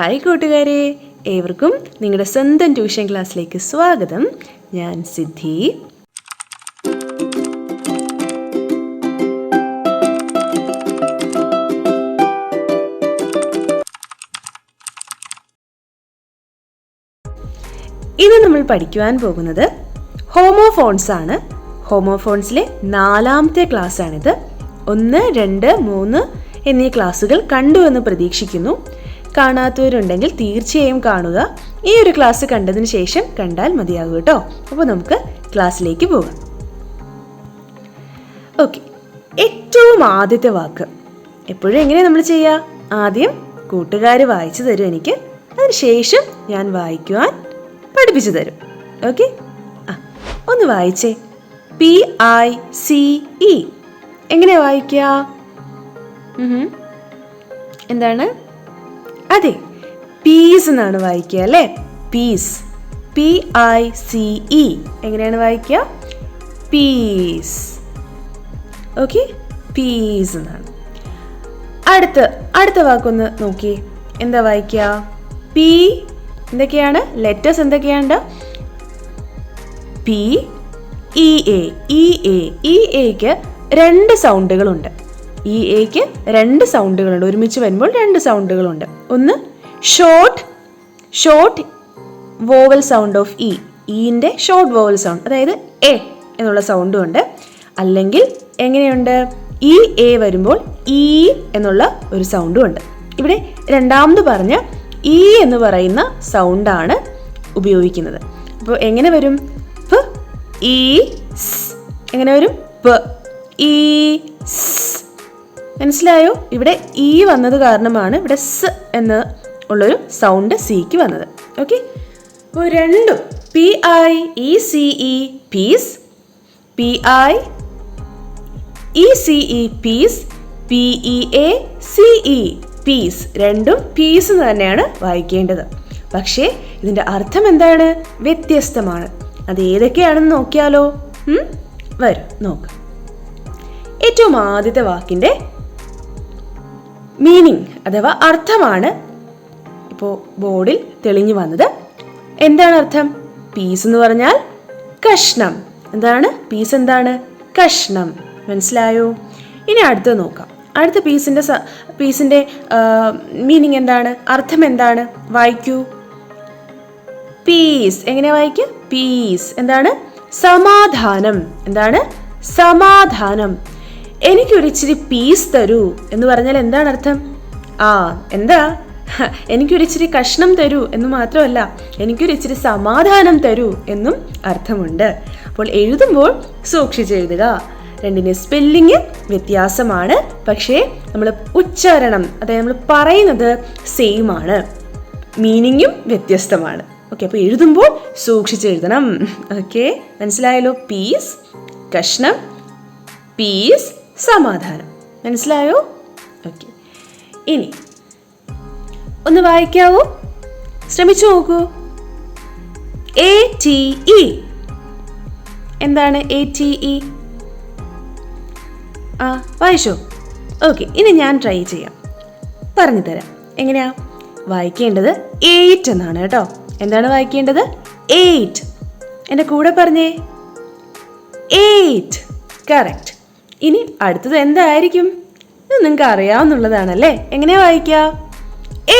Hi കൂട്ടുകാരെ. ഏവർക്കും നിങ്ങളുടെ സ്വന്തം ട്യൂഷൻ ക്ലാസ്സിലേക്ക് സ്വാഗതം. ഞാൻ സിദ്ധി. ഇന്ന് നമ്മൾ പഠിക്കുവാൻ പോകുന്നത് ഹോമോഫോൺസ് ആണ്. ഹോമോഫോൺസിലെ നാലാമത്തെ ക്ലാസ് ആണിത് ഒന്ന് രണ്ട് മൂന്ന് എന്നീ ക്ലാസ്സുകൾ കണ്ടു എന്ന് പ്രതീക്ഷിക്കുന്നു. കാണാത്തവരുണ്ടെങ്കിൽ തീർച്ചയായും കാണുക. ഈ ഒരു ക്ലാസ് കണ്ടതിന് ശേഷം കണ്ടാൽ മതിയാകും കേട്ടോ. അപ്പോൾ നമുക്ക് ക്ലാസ്സിലേക്ക് പോകാം. ഓക്കെ ഏറ്റവും ആദ്യത്തെ വാക്ക്. എപ്പോഴും എങ്ങനെ നമ്മൾ ചെയ്യുക ആദ്യം കൂട്ടുകാർ വായിച്ചു തരും എനിക്ക്. അതിനുശേഷം ഞാൻ വായിക്കുവാൻ പഠിപ്പിച്ചു തരും. ഓക്കെ ആ ഒന്ന് വായിച്ചേ. പി ഐ സി ഇ എങ്ങനെയാ വായിക്കുക ഉഹും. എന്താണ്? അതെ പീസ് എന്നാണ് വായിക്കുക അല്ലേ? Piece P I C E എങ്ങനെയാണ് വായിക്കുക? പീസ് ഓക്കെ പീസ് എന്നാണ്. അടുത്ത അടുത്ത വാക്കൊന്ന് നോക്കി. എന്താ വായിക്കുക? പി എന്തൊക്കെയാണ്? Letters എന്തൊക്കെയാണ്ട്? P E A E A E എക്ക് രണ്ട് സൗണ്ടുകളുണ്ട് ഇ എക്ക് രണ്ട് സൗണ്ടുകളുണ്ട്. ഒരുമിച്ച് വരുമ്പോൾ രണ്ട് സൗണ്ടുകളുണ്ട്. ഒന്ന് short short vowel sound of E ഇന്റെ ഷോർട്ട് വോവൽ സൗണ്ട് അതായത് എ എന്നുള്ള സൗണ്ടും ഉണ്ട്. അല്ലെങ്കിൽ എങ്ങനെയുണ്ട്? ഇ എ വരുമ്പോൾ ഇ എന്നുള്ള ഒരു സൗണ്ടും ഉണ്ട്. ഇവിടെ രണ്ടാമത് പറഞ്ഞ ഇ എന്ന് പറയുന്ന സൗണ്ടാണ് ഉപയോഗിക്കുന്നത്. അപ്പോൾ എങ്ങനെ വരും? പ് ഈ എങ്ങനെ വരും? ഈ സ് മനസ്സിലായോ? ഇവിടെ ഇ വന്നത് കാരണമാണ് ഇവിടെ സ് എന്ന് ഉള്ളൊരു സൗണ്ട് സിക്ക് വന്നത്. ഓക്കെ അപ്പോൾ രണ്ടും P I E C E piece P I E C E piece P E A C E peace രണ്ടും പീസ് എന്ന് തന്നെയാണ് വായിക്കേണ്ടത്. പക്ഷേ ഇതിന്റെ അർത്ഥം എന്താണ്? വ്യത്യസ്തമാണ്. അത് ഏതൊക്കെയാണെന്ന് നോക്കിയാലോ? വരും നോക്കാം. ഏറ്റവും ആദ്യത്തെ വാക്കിന്റെ മീനിങ് അഥവാ അർത്ഥമാണ് ഇപ്പോൾ ബോർഡിൽ തെളിഞ്ഞു വന്നത്. എന്താണ് അർത്ഥം? പീസ് എന്ന് പറഞ്ഞാൽ കഷ്ണം. എന്താണ്? പീസ് എന്താണ്? കഷ്ണം. മനസ്സിലായോ? ഇനി അടുത്തത് നോക്കാം. അടുത്ത പീസിന്റെ പീസിന്റെ മീനിങ് എന്താണ്? അർത്ഥം എന്താണ്? വായിക്കൂ. പീസ് എങ്ങനെ വായിക്കുക? പീസ് എന്താണ്? സമാധാനം. എന്താണ്? സമാധാനം. എനിക്കൊരു ഇച്ചിരി പീസ് തരൂ എന്ന് പറഞ്ഞാൽ എന്താണ് അർത്ഥം? ആ എന്താ? എനിക്കൊരിച്ചിരി കഷ്ണം തരൂ എന്ന് മാത്രമല്ല എനിക്കൊരു ഇച്ചിരി സമാധാനം തരൂ എന്നും അർത്ഥമുണ്ട്. അപ്പോൾ എഴുതുമ്പോൾ സൂക്ഷിച്ച് എഴുതുക രണ്ടിന്റെ സ്പെല്ലിങ് വ്യത്യാസമാണ് പക്ഷേ നമ്മൾ ഉച്ചാരണം അതായത് നമ്മൾ പറയുന്നത് സെയിം ആണ്. മീനിങ്ങും വ്യത്യസ്തമാണ്. ഓക്കെ അപ്പോൾ എഴുതുമ്പോൾ സൂക്ഷിച്ച് എഴുതണം ഓക്കെ മനസ്സിലായല്ലോ? പീസ് കഷ്ണം പീസ് സമാധാനം. മനസ്സിലായോ? ഓക്കെ. ഇനി ഒന്ന് വായിക്കാവോ? ശ്രമിച്ചു നോക്കൂ. എ ടി ഇ എന്താണ് എ ടി ഇ ആ വായിച്ചോ. ഓക്കെ ഇനി ഞാൻ ട്രൈ ചെയ്യാം. പറഞ്ഞു തരാം എങ്ങനെയാ? വായിക്കേണ്ടത് എയ്റ്റ് എന്നാണ് കേട്ടോ. എന്താണ് വായിക്കേണ്ടത്? എയ്റ്റ് എന്റെ കൂടെ പറഞ്ഞേ? എയ്റ്റ് കറക്റ്റ് ഇനി അടുത്തത് എന്തായിരിക്കും? നിങ്ങൾക്ക് അറിയാവുന്നുള്ളതാണല്ലേ? എങ്ങനെയാ വായിക്കുക?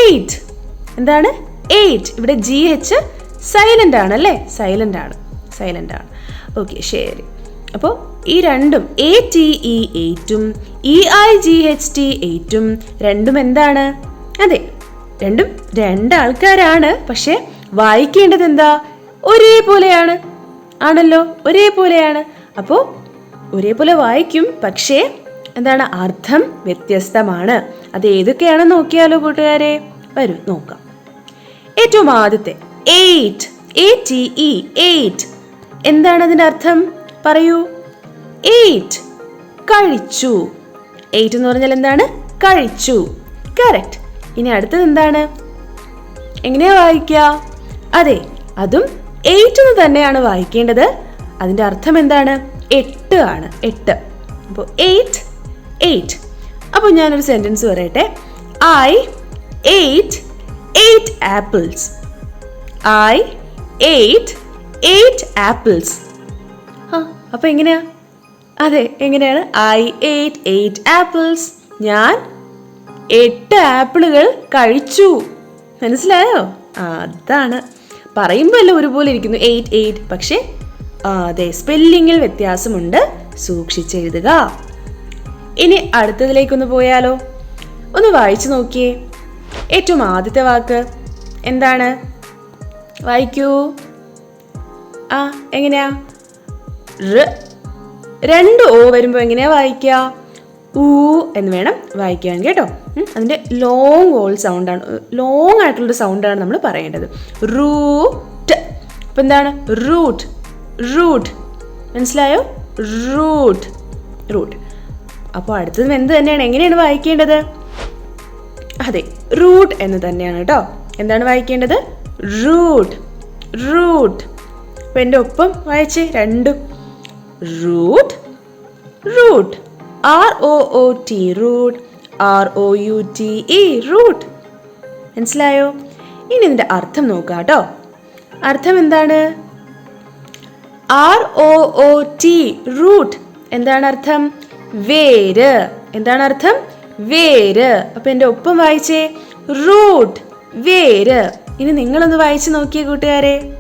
എയ്റ്റ് എന്താണ്? എയ്റ്റ് ഇവിടെ ജി എച്ച് സൈലന്റ് ആണ് അല്ലേ സൈലന്റ് ആണ്. സൈലന്റ് ആണ്. ഓക്കെ ശരി. അപ്പോൾ ഈ രണ്ടും A T E എയ്റ്റും E I G H T എയ്റ്റും രണ്ടും എന്താണ്? അതെ രണ്ടും രണ്ടാൾക്കാരാണ്. പക്ഷേ വായിക്കേണ്ടത് എന്താ? ഒരേപോലെയാണ്. ആണല്ലോ ഒരേപോലെയാണ്. അപ്പോൾ ഒരേപോലെ വായിക്കും പക്ഷേ എന്താണ് അർത്ഥം വ്യത്യസ്തമാണ്. അത് ഏതൊക്കെയാണെന്ന് നോക്കിയാലോ കൂട്ടുകാരെ? വരൂ നോക്കാം. ഏറ്റവും ആദ്യത്തെ ate A T E ate എന്താണ് അതിന്റെ അർത്ഥം? പറയൂ. എയ്റ്റ് കഴിച്ചു. എയ്റ്റ് എന്ന് പറഞ്ഞാൽ എന്താണ്? കഴിച്ചു. കറക്റ്റ് ഇനി അടുത്തത് എന്താണ്? എങ്ങനെയാ വായിക്കുക അതെ അതും എയ്റ്റ് എന്ന് തന്നെയാണ് വായിക്കേണ്ടത്. അതിന്റെ അർത്ഥം എന്താണ്? എട്ട് ആണ് എട്ട്. അപ്പോൾ എയ്റ്റ് എയ്റ്റ് അപ്പോൾ ഞാനൊരു സെന്റൻസ് പറയട്ടെ. I ate eight apples I ate eight apples ആ അപ്പോൾ എങ്ങനെയാ? അതെ എങ്ങനെയാണ്? ഐ എയ്റ്റ് എയ്റ്റ് ആപ്പിൾസ് ഞാൻ എട്ട് ആപ്പിളുകൾ കഴിച്ചു. മനസ്സിലായോ? അതാണ്. പറയുമ്പോൾ അല്ല ഒരുപോലെ ഇരിക്കുന്നു. എയ്റ്റ് എയ്റ്റ് പക്ഷേ അതെ സ്പെല്ലിങ്ങിൽ വ്യത്യാസമുണ്ട്. സൂക്ഷിച്ചെഴുതുക. ഇനി അടുത്തതിലേക്കൊന്ന് പോയാലോ? ഒന്ന് വായിച്ചു നോക്കിയേ. ഏറ്റവും ആദ്യത്തെ വാക്ക് എന്താണ്? വായിക്കൂ. ആ എങ്ങനെയാ? രണ്ട് ഓ വരുമ്പോൾ എങ്ങനെയാ വായിക്കുക? ഊ എന്ന് വേണം വായിക്കാൻ കേട്ടോ. അതിന്റെ ലോങ് ഓൾ സൗണ്ടാണ് ലോങ് ആയിട്ടുള്ളൊരു സൗണ്ടാണ് നമ്മൾ പറയേണ്ടത്. റൂട്ട്. അപ്പം എന്താണ്? റൂട്ട്. റൂട്ട്. മനസ്സിലായോ? റൂട്ട്. റൂട്ട്. അപ്പോൾ അടുത്തത് എന്ത് തന്നെയാണ്. എങ്ങനെയാണ് വായിക്കേണ്ടത്? അതെ റൂട്ട് എന്ന് തന്നെയാണ് കേട്ടോ. എന്താണ് വായിക്കേണ്ടത്? റൂട്ട്. റൂട്ട്. അപ്പം എന്റെ ഒപ്പം വായിച്ചേ രണ്ടും. Root. Route. R O O T root. R O U T E route. മനസ്സിലായോ? ഇനി ഇതിന്റെ അർത്ഥം നോക്കാം കേട്ടോ അർത്ഥം എന്താണ്? R O O T root എന്താണ് അർത്ഥം? വേര്. എന്താണ് അർത്ഥം? വേര്. അപ്പൊ എന്റെ ഒപ്പം വായിച്ചേ. റൂട്ട് വേര്. ഇനി നിങ്ങളൊന്ന് വായിച്ചു നോക്കിയേ കൂട്ടുകാരെ.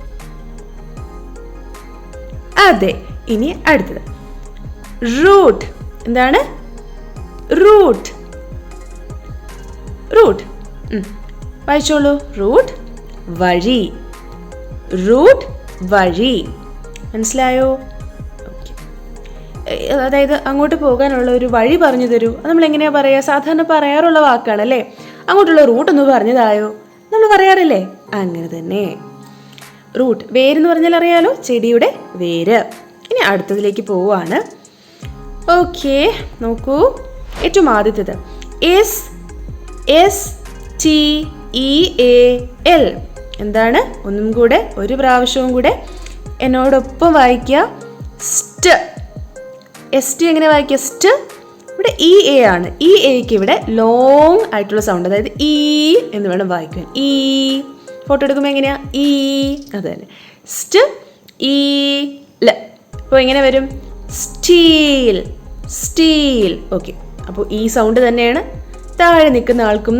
അതെ ഇനി അടുത്തത്. റൂട്ട് എന്താണ്? റൂട്ട് റൂട്ട് വായിച്ചോളൂ. റൂട്ട് വഴി. റൂട്ട് വഴി. മനസ്സിലായോ? അതായത് അങ്ങോട്ട് പോകാനുള്ള ഒരു വഴി പറഞ്ഞു തരൂ. നമ്മൾ എങ്ങനെയാ പറയുക സാധാരണ പറയാറുള്ള വാക്കാണ് അല്ലേ അങ്ങോട്ടുള്ള റൂട്ട് ഒന്ന് പറഞ്ഞതായോ നമ്മൾ പറയാറില്ലേ? അങ്ങനെ തന്നെ. റൂട്ട് വേരെന്ന് പറഞ്ഞാൽ അറിയാലോ? ചെടിയുടെ വേര്. ഇനി അടുത്തതിലേക്ക് പോവാണ്. ഓക്കെ നോക്കൂ. ഏറ്റവും ആദ്യത്തേത്. S S T E A L എന്താണ്? ഒന്നും കൂടെ ഒരു പ്രാവശ്യവും കൂടെ എന്നോടൊപ്പം വായിക്കുക സ്റ്റ്. എസ് ടി എങ്ങനെ വായിക്കുക? സ്റ്റ്. ഇവിടെ ഇ എ ആണ്. ഇ എക്ക് ഇവിടെ ലോങ് ആയിട്ടുള്ള സൗണ്ട് അതായത് ഇ എന്ന് വേണം വായിക്കാൻ ഇ ഫോട്ടോ എടുക്കുമ്പോൾ എങ്ങനെയാണ് ഇ അത് തന്നെ. സ്റ്റ് ഈ ല അപ്പോൾ എങ്ങനെ വരും? സ്റ്റീൽ സ്റ്റീൽ ഓക്കെ അപ്പോൾ ഈ സൗണ്ട് തന്നെയാണ് താഴെ നിൽക്കുന്ന ആൾക്കും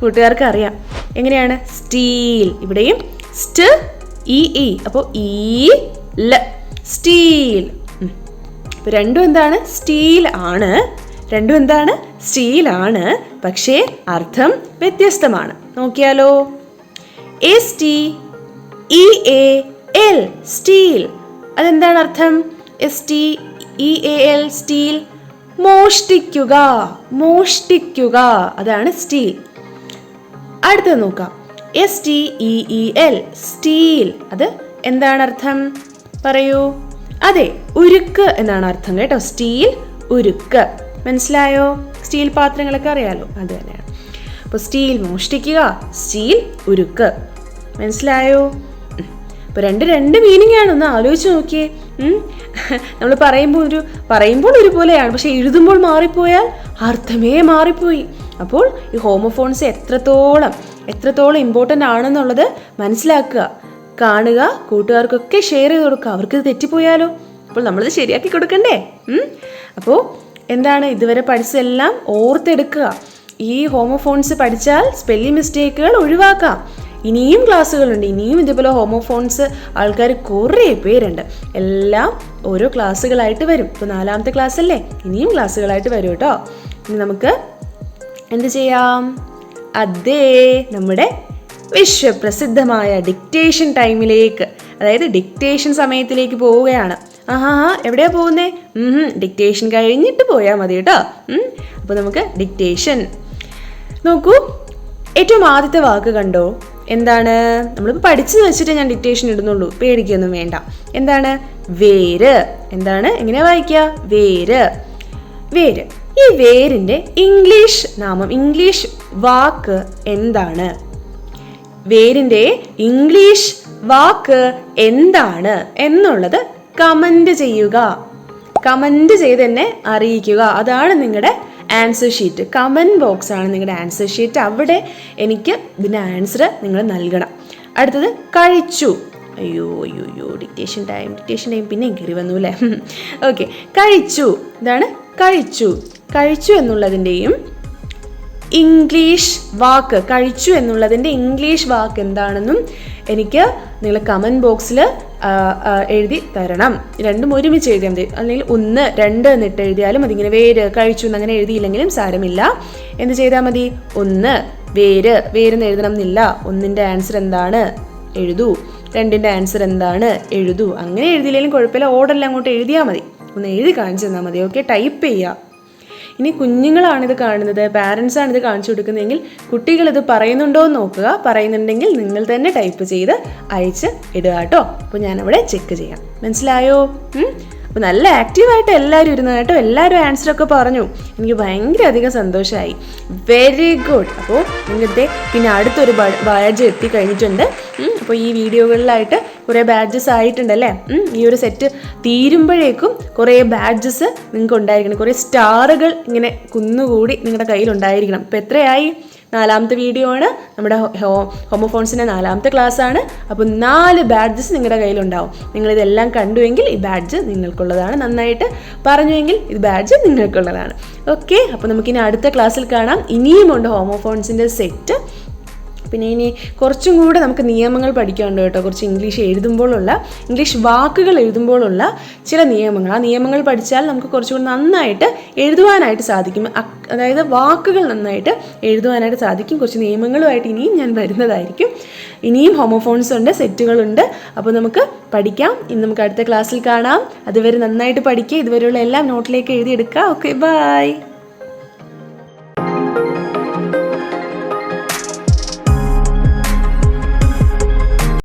കൂട്ടുകാർക്ക് അറിയാം. എങ്ങനെയാണ്? സ്റ്റീൽ ഇവിടെയും സ്റ്റ് ഇ ഇ അപ്പോൾ ഈ ല സ്റ്റീൽ. രണ്ടും എന്താണ്? സ്റ്റീൽ ആണ്. രണ്ടും എന്താണ്? സ്റ്റീൽ ആണ്. പക്ഷേ അർത്ഥം വ്യത്യസ്തമാണ്. നോക്കിയാലോ. S T E A L steal. അതെന്താണ് അർത്ഥം? S T E A L steal. മോഷ്ടിക്കുക. മോഷ്ടിക്കുക. അതാണ് സ്റ്റീൽ. അടുത്തത് നോക്കാം. S T E E L steel അത് എന്താണ് അർത്ഥം? പറയൂ. അതെ ഉരുക്ക് എന്നാണ് അർത്ഥം കേട്ടോ. സ്റ്റീൽ ഉരുക്ക്. മനസ്സിലായോ? സ്റ്റീൽ പാത്രങ്ങളൊക്കെ അറിയാലോ? അത് തന്നെയാണ്. അപ്പോൾ സ്റ്റീൽ മോഷ്ടിക്കുക സ്റ്റീൽ ഉരുക്ക്. മനസ്സിലായോ? അപ്പോൾ രണ്ട് രണ്ട് മീനിങ് ആണ്. ഒന്ന് ആലോചിച്ച് നോക്കിയേ. നമ്മൾ പറയുമ്പോൾ ഒരു പറയുമ്പോൾ ഒരുപോലെയാണ്. പക്ഷേ എഴുതുമ്പോൾ മാറിപ്പോയാൽ അർത്ഥമേ മാറിപ്പോയി. അപ്പോൾ ഈ ഹോമോഫോൺസ് എത്രത്തോളം എത്രത്തോളം ഇമ്പോർട്ടന്റ് ആണെന്നുള്ളത് മനസ്സിലാക്കുക. കാണുക കൂട്ടുകാർക്കൊക്കെ ഷെയർ ചെയ്ത് കൊടുക്കുക. അവർക്ക് തെറ്റിപ്പോയാലോ? അപ്പോൾ നമ്മളിത് ശരിയാക്കി കൊടുക്കണ്ടേ? അപ്പോൾ എന്താണ് ഇതുവരെ പഠിച്ചതെല്ലാം ഓർത്തെടുക്കുക. ഈ ഹോമോഫോൺസ് പഠിച്ചാൽ സ്പെല്ലിംഗ് മിസ്റ്റേക്കുകൾ ഒഴിവാക്കാം. ഇനിയും ക്ലാസ്സുകളുണ്ട്. ഇനിയും ഇതുപോലെ ഹോമോഫോൺസ് ആൾക്കാർ കുറേ പേരുണ്ട്. എല്ലാം ഓരോ ക്ലാസ്സുകളായിട്ട് വരും. ഇപ്പോൾ നാലാമത്തെ ക്ലാസ് അല്ലേ? ഇനിയും ക്ലാസ്സുകളായിട്ട് വരും കേട്ടോ ഇനി നമുക്ക് എന്ത് ചെയ്യാം? അതേ നമ്മുടെ വിശ്വപ്രസിദ്ധമായ ഡിക്റ്റേഷൻ ടൈമിലേക്ക് അതായത് ഡിക്റ്റേഷൻ സമയത്തിലേക്ക് പോവുകയാണ്. ആഹാ എവിടെയാ പോകുന്നേ? ഡിക്റ്റേഷൻ കഴിഞ്ഞിട്ട് പോയാൽ മതി കേട്ടോ. അപ്പോൾ നമുക്ക് ഡിക്റ്റേഷൻ നോക്കൂ ഏറ്റവും ആദ്യത്തെ വാക്ക് കണ്ടോ? എന്താണ്? നമ്മളിപ്പോൾ പഠിച്ചു വെച്ചിട്ട് ഞാൻ ഡിക്റ്റേഷൻ ഇടുന്നുള്ളൂ. പേടിക്കൊന്നും വേണ്ട. എന്താണ്? വേര്. എന്താണ്? എങ്ങനെ വായിക്കുക വേര്. വേര്. ഈ വേരിന്റെ ഇംഗ്ലീഷ് നാമം ഇംഗ്ലീഷ് വാക്ക് എന്താണ്? വേരിന്റെ ഇംഗ്ലീഷ് വാക്ക് എന്താണ് എന്നുള്ളത് കമന്റ് ചെയ്യുക. കമന്റ് ചെയ്ത് എന്നെ അറിയിക്കുക. അതാണ് നിങ്ങളുടെ ആൻസർ ഷീറ്റ്. കമന്റ് ബോക്സ് ആണ് നിങ്ങളുടെ ആൻസർ ഷീറ്റ്. അവിടെ എനിക്ക് ഇതിന്റെ ആൻസർ നിങ്ങൾ നൽകണം. അടുത്തത് കഴിച്ചു. അയ്യോ അയ്യോ അയ്യോ ഡിക്റ്റേഷൻ ടൈം ഡിക്റ്റേഷൻ ടൈം പിന്നെ കയറി വന്നു അല്ലേ? ഓക്കെ കഴിച്ചു. ഇതാണ് കഴിച്ചു. കഴിച്ചു എന്നുള്ളതിന്റെയും ഇംഗ്ലീഷ് വാക്ക് കഴിച്ചു എന്നുള്ളതിന്റെ ഇംഗ്ലീഷ് വാക്ക് എന്താണെന്നും എനിക്ക് നിങ്ങൾ കമന്റ് ബോക്സിൽ എഴുതി തരണം. രണ്ടും ഒരുമിച്ച് എഴുതിയാൽ മതി. അല്ലെങ്കിൽ ഒന്ന് രണ്ട് എന്നിട്ട് എഴുതിയാലും അതിങ്ങനെ വേര് കഴിച്ചു എന്നങ്ങനെ എഴുതിയില്ലെങ്കിലും സാരമില്ല. എന്ത് ചെയ്താൽ മതി? ഒന്ന് വേര് വേരെന്ന് എഴുതണം എന്നില്ല. ഒന്നിന്റെ ആൻസർ എന്താണ്? എഴുതൂ. രണ്ടിന്റെ ആൻസർ എന്താണ്? എഴുതൂ. അങ്ങനെ എഴുതിയില്ലെങ്കിലും കുഴപ്പമില്ല. ഓർഡറിൽ അങ്ങോട്ട് എഴുതിയാൽ മതി. ഒന്ന് എഴുതി കാണിച്ചു തന്നാൽ മതി. ഓക്കെ ടൈപ്പ് ചെയ്യുക ഇനി കുഞ്ഞുങ്ങളാണിത് കാണുന്നത് പാരൻസ് ആണ് ഇത് കാണിച്ചു കൊടുക്കുന്നതെങ്കിൽ കുട്ടികൾ ഇത് പറയുന്നുണ്ടോ എന്ന് നോക്കുക. പറയുന്നുണ്ടെങ്കിൽ നിങ്ങൾ തന്നെ ടൈപ്പ് ചെയ്ത് അയച്ച് ഇടുക കേട്ടോ. അപ്പോൾ ഞാനവിടെ ചെക്ക് ചെയ്യാം. മനസ്സിലായോ? അപ്പോൾ നല്ല ആക്റ്റീവായിട്ട് എല്ലാവരും ഇരുന്നു കേട്ടോ. എല്ലാവരും ആൻസർ ഒക്കെ പറഞ്ഞു. എനിക്ക് ഭയങ്കര അധികം സന്തോഷമായി വെരി ഗുഡ് അപ്പോൾ നിങ്ങളുടെ പിന്നെ അടുത്തൊരു ബാഡ്ജ് എത്തിക്കഴിഞ്ഞിട്ടുണ്ട്. അപ്പോൾ ഈ വീഡിയോകളിലായിട്ട് കുറേ ബാഡ്ജസ് ആയിട്ടുണ്ടല്ലേ? ഈ ഒരു സെറ്റ് തീരുമ്പോഴേക്കും കുറേ ബാഡ്ജസ് നിങ്ങൾക്ക് ഉണ്ടായിരിക്കണം. കുറേ സ്റ്റാറുകൾ ഇങ്ങനെ കുന്നുകൂടി നിങ്ങളുടെ കയ്യിൽ ഉണ്ടായിരിക്കണം. ഇപ്പോൾ എത്രയായി? നാലാമത്തെ വീഡിയോ ആണ്. നമ്മുടെ ഹോ- ഹോമോഫോൺസിന്റെ നാലാമത്തെ ക്ലാസ് ആണ്. അപ്പോൾ നാല് ബാഡ്ജസ് നിങ്ങളുടെ കയ്യിലുണ്ടാവും. നിങ്ങളിതെല്ലാം കണ്ടുവെങ്കിൽ ഈ ബാഡ്ജ് നിങ്ങൾക്കുള്ളതാണ്. നന്നായിട്ട് പറഞ്ഞുവെങ്കിൽ ഇത് ബാഡ്ജ് നിങ്ങൾക്കുള്ളതാണ്. ഓക്കെ അപ്പോൾ നമുക്കിനി അടുത്ത ക്ലാസ്സിൽ കാണാം. ഇനിയുമുണ്ട് ഹോമോഫോൺസിന്റെ സെറ്റ് പിന്നെ ഇനി കുറച്ചും കൂടെ നമുക്ക് നിയമങ്ങൾ പഠിക്കാനുണ്ട് കേട്ടോ. കുറച്ച് ഇംഗ്ലീഷ് എഴുതുമ്പോഴുള്ള ഇംഗ്ലീഷ് വാക്കുകൾ എഴുതുമ്പോഴുള്ള ചില നിയമങ്ങൾ. ആ നിയമങ്ങൾ പഠിച്ചാൽ നമുക്ക് കുറച്ചുകൂടി നന്നായിട്ട് എഴുതുവാനായിട്ട് സാധിക്കും. അതായത് വാക്കുകൾ നന്നായിട്ട് എഴുതുവാനായിട്ട് സാധിക്കും. കുറച്ച് നിയമങ്ങളുമായിട്ട് ഇനിയും ഞാൻ വരുന്നതായിരിക്കും. ഇനിയും ഹോമോഫോൺസ് ഉണ്ട് സെറ്റുകളുണ്ട്. അപ്പോൾ നമുക്ക് പഠിക്കാം. ഇന്ന് നമുക്ക് അടുത്ത ക്ലാസ്സിൽ കാണാം. അതുവരെ നന്നായിട്ട് പഠിക്കുക. ഇതുവരെയുള്ള എല്ലാം നോട്ടിലേക്ക് എഴുതിയെടുക്കുക. Okay bye